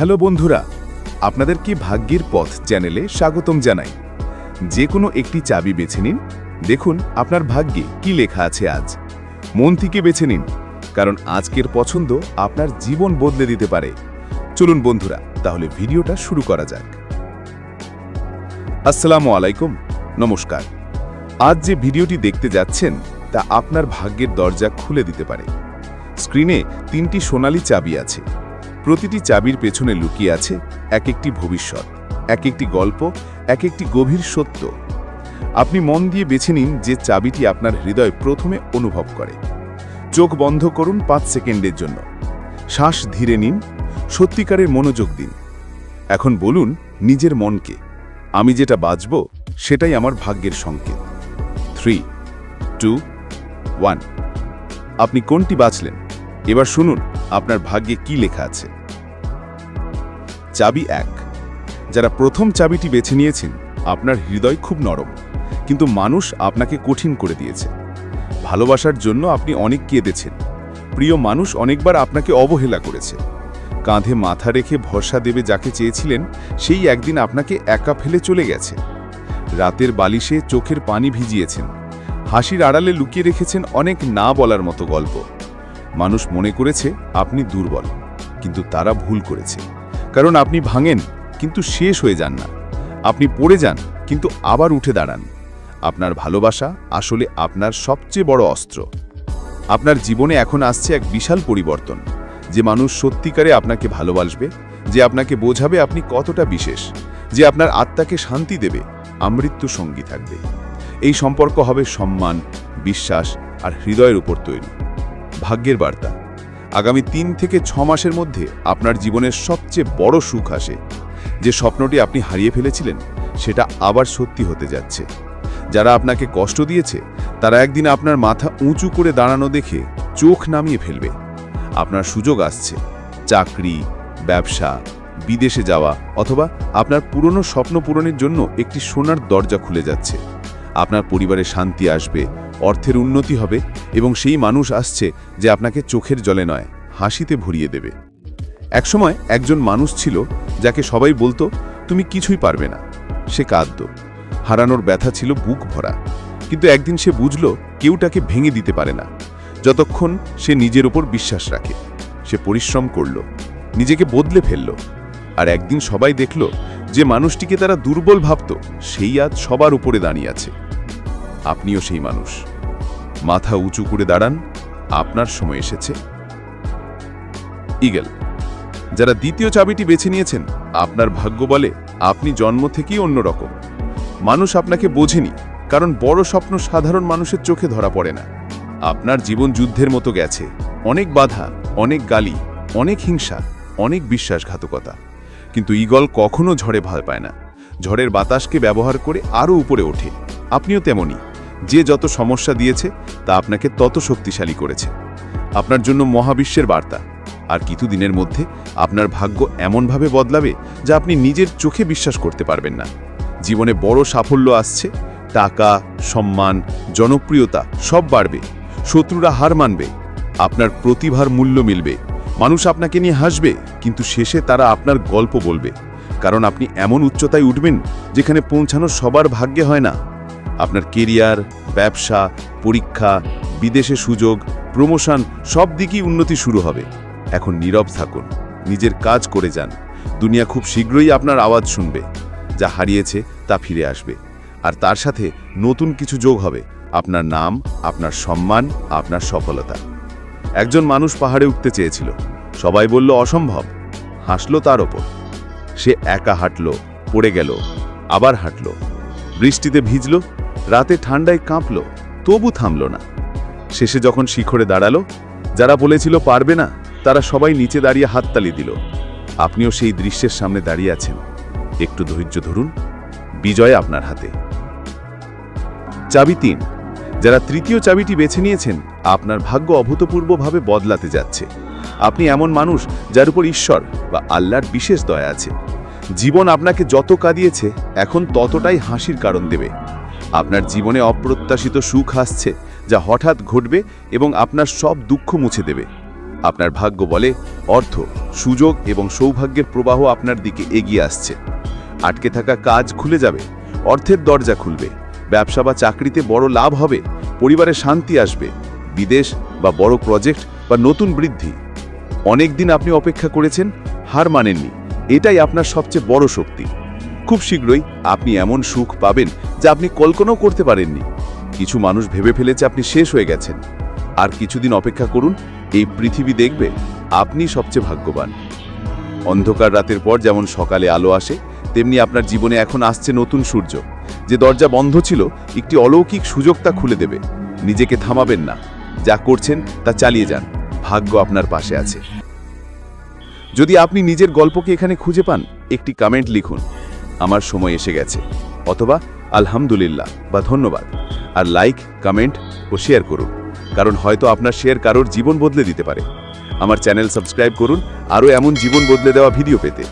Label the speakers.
Speaker 1: Hello বন্ধুরা, আপনাদের কি ভাগ্যের পথ চ্যানেলে স্বাগতম জানাই। যে কোনো একটি চাবি বেছে নিন, দেখুন আপনার ভাগ্যে কি লেখা আছে আজ। মন থেকে বেছে নিন, কারণ আজকের পছন্দ আপনার জীবন বদলে দিতে পারে। চলুন বন্ধুরা, তাহলে ভিডিওটা শুরু করা যাক। আসসালামু আলাইকুম, নমস্কার। আজ যে ভিডিওটি দেখতে যাচ্ছেন, তা আপনার ভাগ্যের দরজা খুলে দিতে পারে। স্ক্রিনে তিনটি সোনালি চাবি আছে। প্রতিটি চাবির পেছনে লুকিয়ে আছে এক একটি ভবিষ্যৎ, এক একটি গল্প, এক একটি গভীর সত্য। আপনি মন দিয়ে বেছে নিন যে চাবিটি আপনার হৃদয় প্রথমে অনুভব করে। চোখ বন্ধ করুন পাঁচ সেকেন্ডের জন্য। শ্বাস ধীরে নিন, সত্যিকারের মনোযোগ দিন। এখন বলুন, নিজের মনকে, আমি যেটা বাঁচব সেটাই আমার ভাগ্যের সংকেত। Three, two, one. আপনি কোনটি বাঁচলেন? এবার শুনুন। আপনার ভাগ্যে কি লেখা আছে? চাবি এক। যারা প্রথম চাবিটি বেছে নিয়েছেন, আপনার হৃদয় খুব নরম, কিন্তু মানুষ আপনাকে কঠিন করে দিয়েছে। ভালোবাসার জন্য আপনি অনেক কেঁদেছেন। প্রিয় মানুষ অনেকবার আপনাকে অবহেলা করেছে। কাঁধে মাথা রেখে ভরসা দেবে যাকে চেয়েছিলেন, সেই একদিন আপনাকে একা ফেলে চলে গেছে। রাতের বালিশে চোখের পানি ভিজিয়েছেন। হাসির আড়ালে লুকিয়ে রেখেছেন অনেক না বলার মতো গল্প। মানুষ মনে করেছে আপনি দুর্বল, কিন্তু তারা ভুল করেছে। কারণ আপনি ভাঙেন, কিন্তু শেষ হয়ে যান না। আপনি পড়ে যান, কিন্তু আবার উঠে দাঁড়ান। আপনার ভালোবাসা আসলে আপনার সবচেয়ে বড় অস্ত্র। আপনার জীবনে এখন আসছে এক বিশাল পরিবর্তন, যে মানুষ সত্যিকারে আপনাকে ভালোবাসবে, যে আপনাকে বোঝাবে আপনি কতটা বিশেষ, যে আপনার আত্মাকে শান্তি দেবে, আমৃত্যু সঙ্গী থাকবে। এই সম্পর্ক হবে সম্মান, বিশ্বাস আর হৃদয়ের উপর তৈরি। ভাগ্যের বার্তা। আগামী তিন থেকে ছ মাসের মধ্যে আপনার জীবনের সবচেয়ে বড় সুখ আসে। যে স্বপ্নটি আপনি হারিয়ে ফেলেছিলেন, সেটা আবার সত্যি হতে যাচ্ছে। যারা আপনাকে কষ্ট দিয়েছে, তারা একদিন আপনার মাথা উঁচু করে দাঁড়ানো দেখে চোখ নামিয়ে ফেলবে। আপনার সুযোগ আসছে। চাকরি, ব্যবসা, বিদেশে যাওয়া অথবা আপনার পুরনো স্বপ্ন পূরণের জন্য একটি সোনার দরজা খুলে যাচ্ছে। আপনার পরিবারে শান্তি আসবে অর্থের উন্নতি হবে এবং সেই মানুষ আসছে যে আপনাকে চোখের জলে নয়, হাসিতে ভরিয়ে দেবে। একসময় একজন মানুষ ছিল যাকে সবাই বলতো, তুমি কিছুই পারবে না। সে কাঁদত। হারানোর ব্যথা ছিল বুক ভরা। কিন্তু একদিন সে বুঝল, কেউ তাকে ভেঙে দিতে পারে না। যতক্ষণ সে নিজের ওপর বিশ্বাস রাখে, সে পরিশ্রম করল, নিজেকে বদলে ফেলল। আর একদিন সবাই দেখল যে মানুষটিকে তারা দুর্বল ভাবত, সেই আজ সবার উপরে দাঁড়িয়ে আছে। আপনিও সেই মানুষ। মাথা উঁচু করে দাঁড়ান। আপনার সময় এসেছে। ইগল, যারা দ্বিতীয় চাবিটি বেছে নিয়েছেন, আপনার ভাগ্য বলে আপনি জন্ম থেকেই অন্যরকম। মানুষ আপনাকে বোঝেনি, কারণ বড় স্বপ্ন সাধারণ মানুষের চোখে ধরা পড়ে না। আপনার জীবন যুদ্ধের মতো গেছে। অনেক বাধা, অনেক গালি, অনেক হিংসা, অনেক বিশ্বাসঘাতকতা। কিন্তু ঈগল কখনো ঝড়ে ভয় পায় না। ঝড়ের বাতাসকে ব্যবহার করে আরও উপরে ওঠে। আপনিও তেমনই। যে যত সমস্যা দিয়েছে, তা আপনাকে তত শক্তিশালী করেছে। আপনার জন্য মহাবিশ্বের বার্তা। আর কিছু দিনের মধ্যে আপনার ভাগ্য এমনভাবে বদলাবে, যা আপনি নিজের চোখে বিশ্বাস করতে পারবেন না। জীবনে বড় সাফল্য আসছে, টাকা, সম্মান, জনপ্রিয়তা সব বাড়বে, শত্রুরা হার মানবে, আপনার প্রতিভার মূল্য মিলবে, মানুষ আপনাকে নিয়ে হাসবে, কিন্তু শেষে তারা আপনার গল্প বলবে। কারণ আপনি এমন উচ্চতায় উঠবেন, যেখানে পৌঁছানো সবার ভাগ্যে হয় না। আপনার কেরিয়ার, ব্যবসা, পরীক্ষা, বিদেশে সুযোগ, প্রমোশন, সব দিকেই উন্নতি শুরু হবে। এখন নীরব থাকুন, নিজের কাজ করে যান। দুনিয়া খুব শীঘ্রই আপনার আওয়াজ শুনবে, যা হারিয়েছে তা ফিরে আসবে। আর তার সাথে নতুন কিছু যোগ হবে, আপনার নাম, আপনার সম্মান, আপনার সফলতা। একজন মানুষ পাহাড়ে উঠতে চেয়েছিল। সবাই বলল, অসম্ভব। হাসলো তার ওপর। সে একা হাঁটল, পড়ে গেল, আবার হাঁটল। বৃষ্টিতে ভিজল রাতে ঠান্ডায় কাঁপল, তবু থামল না। শেষে যখন শিখরে দাঁড়াল, যারা বলেছিল পারবে না, তারা সবাই নিচে দাঁড়িয়ে হাততালি দিল। আপনিও সেই দৃশ্যের সামনে দাঁড়িয়ে আছেন। একটু ধৈর্য ধরুন, বিজয় আপনার হাতে। চাবি তিন, যারা তৃতীয় চাবিটি বেছে নিয়েছেন, আপনার ভাগ্য অভূতপূর্বভাবে বদলাতে যাচ্ছে। আপনি এমন মানুষ যার উপর ঈশ্বর বা আল্লাহর বিশেষ দয়া আছে। জীবন আপনাকে যত কাঁদিয়েছে, এখন ততটাই হাসির কারণ দেবে। আপনার জীবনে অপ্রত্যাশিত সুখ আসছে, যা হঠাৎ ঘটবে এবং আপনার সব দুঃখ মুছে দেবে। আপনার ভাগ্য বলে অর্থ, সুযোগ এবং সৌভাগ্যের প্রবাহ আপনার দিকে এগিয়ে আসছে। আটকে থাকা কাজ খুলে যাবে, অর্থের দরজা খুলবে, ব্যবসা বা চাকরিতে বড় লাভ হবে, পরিবারে শান্তি আসবে, বিদেশ বা বড় প্রজেক্ট বা নতুন বৃদ্ধি। অনেক দিন আপনি অপেক্ষা করেছেন, হার মানেননি, এটাই আপনার সবচেয়ে বড় শক্তি। খুব শীঘ্রই আপনি এমন সুখ পাবেন যা আপনি কল্পনাও করতে পারেননি। কিছু মানুষ ভেবে ফেলেছে আপনি শেষ হয়ে গেছেন। আর কিছুদিন অপেক্ষা করুন, এই পৃথিবী দেখবে আপনি সবচেয়ে ভাগ্যবান। অন্ধকার রাতের পর যেমন সকালে আলো আসে, তেমনি আপনার জীবনে এখন আসছে নতুন সূর্য, যে দরজা বন্ধ ছিল, একটি অলৌকিক সুযোগ তা খুলে দেবে। নিজেকে থামাবেন না। যা করছেন, তা চালিয়ে যান। ভাগ্য আপনার পাশে আছে। যদি আপনি নিজের গল্পকে এখানে খুঁজে পান, একটি কমেন্ট লিখুন। আমার সময় এসে গেছে। অথবা আলহামদুলিল্লাহ বা ধন্যবাদ। আর লাইক কমেন্ট ও শেয়ার করুন। কারণ হয়তো আপনার শেয়ার কারোর জীবন বদলে দিতে পারে। আমার চ্যানেল সাবস্ক্রাইব করুন, আরও এমন জীবন বদলে দেওয়া ভিডিও পেতে।